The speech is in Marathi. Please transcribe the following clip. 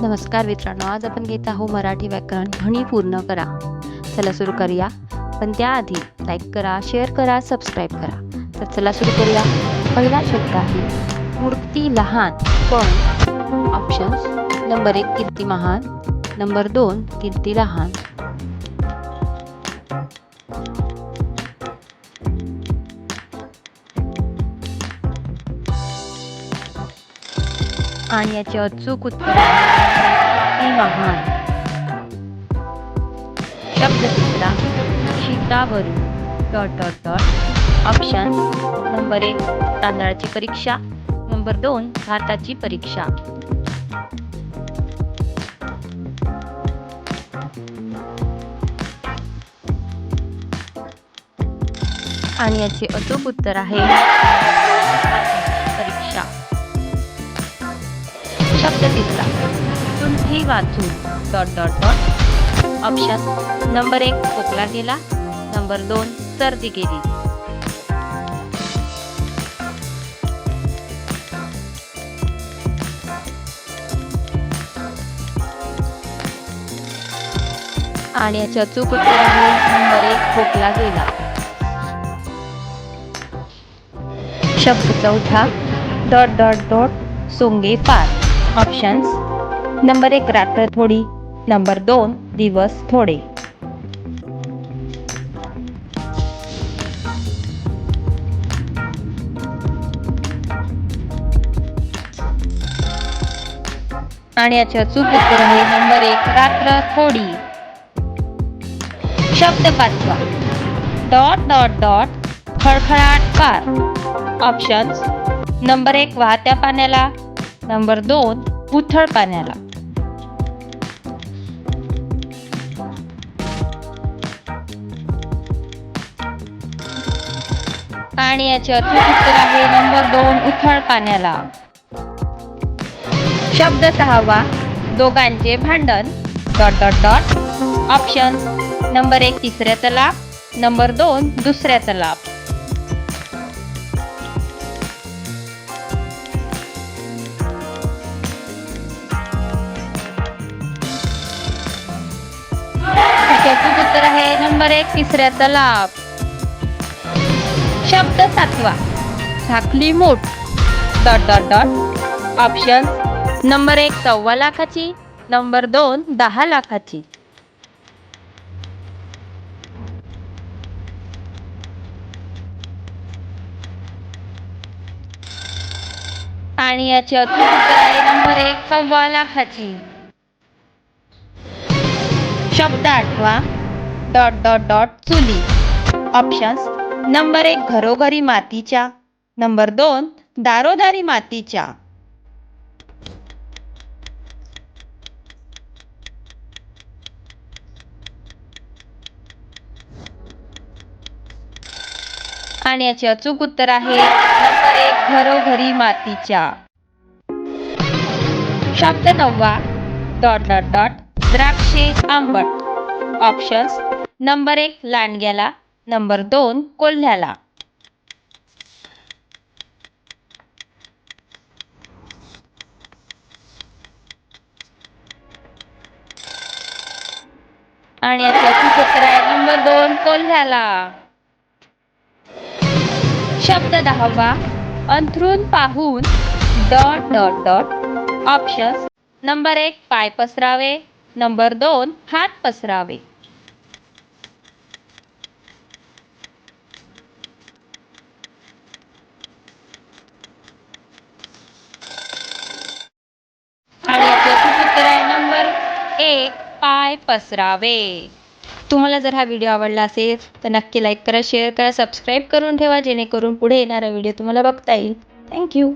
नमस्कार मित्रांनो आज आपण घेत आहोत मराठी व्याकरण म्हणी पूर्ण करा. चला सुरू करूया. पण त्याआधी लाईक करा शेअर करा सबस्क्राईब करा. तर चला सुरू करूया. पहिला शब्द आहे मूर्ती लहान पण ऑप्शन्स नंबर एक कीर्ती महान नंबर दोन कीर्ती लहान. आणि याचे अचूक उत्तर आहे ती महान शब्द तिसरा शीतावरून dot dot dot option number एक तांदळाची परीक्षा नंबर दोन भारताची परीक्षा आणि याचे अचूक उत्तर आहे शब्द तुम्ही वाचून dot dot dot. Option number एक खोकला गेला. नंबर दोन सर्दी गेली. आणि याच्या चूक उत्तर नंबर एक खोकला गेला. शब्द चौथा डॉट डॉट डॉट सोंगे पार. ऑप्शन्स नंबर एक रात्र थोडी. नंबर दोन दिवस थोडे. आणि याचे अचूक उत्तर आहे नंबर एक रात्र थोडी. शब्द पाचवा. डॉट डॉट डॉट खळखळाट कार. ऑप्शन्स नंबर एक वाहत्या पाण्याला. नंबर दोन उथळ पाण्याला. आणि याचे अचूक उत्तर आहे. नंबर दोन उथळ पाण्याला. शब्द सहावा दोघांचे भांडण. Dot dot dot. Option number एक तिसऱ्याचा लाभ नंबर दोन दुसऱ्याचा लाभ नंबर एक तिसऱ्याचा लाभ शब्द सातवा. झाकली मूठ. Dot dot dot. Option. Number एक सव्वा लाखाची. नंबर दोन दहा लाखाची. आणि याची अचूक आहे नंबर एक सव्वा लाखाची. शब्द आठवा. डॉट डॉट डॉट चुली. ऑप्शन्स नंबर एक घरोघरी मातीच्या. नंबर दोन दारोदारी मातीच्या. आणि याचे अचूक उत्तर आहे नंबर एक घरोघरी मातीच्या. शब्द नववा डॉट डॉट डॉट द्राक्षे आंबट. ऑप्शन्स नंबर एक लांडग्याला नंबर दोन कोल्ह्याला. आणि आहे नंबर दोन कोल्ह्याला. शब्द दहावा अंथरून पाहून dot dot dot options number एक पाय पसरावे. नंबर दोन हात पसरावे आणि याचे अचूक उत्तर आहे नंबर एक पसरावे. तुम्हाला जर हा व्हिडिओ आवडला असेल तर नक्की लाईक करा शेअर करा सबस्क्राईब करून ठेवा जेणेकरून पुढे येणारा व्हिडिओ तुम्हाला बघता येईल. थँक्यू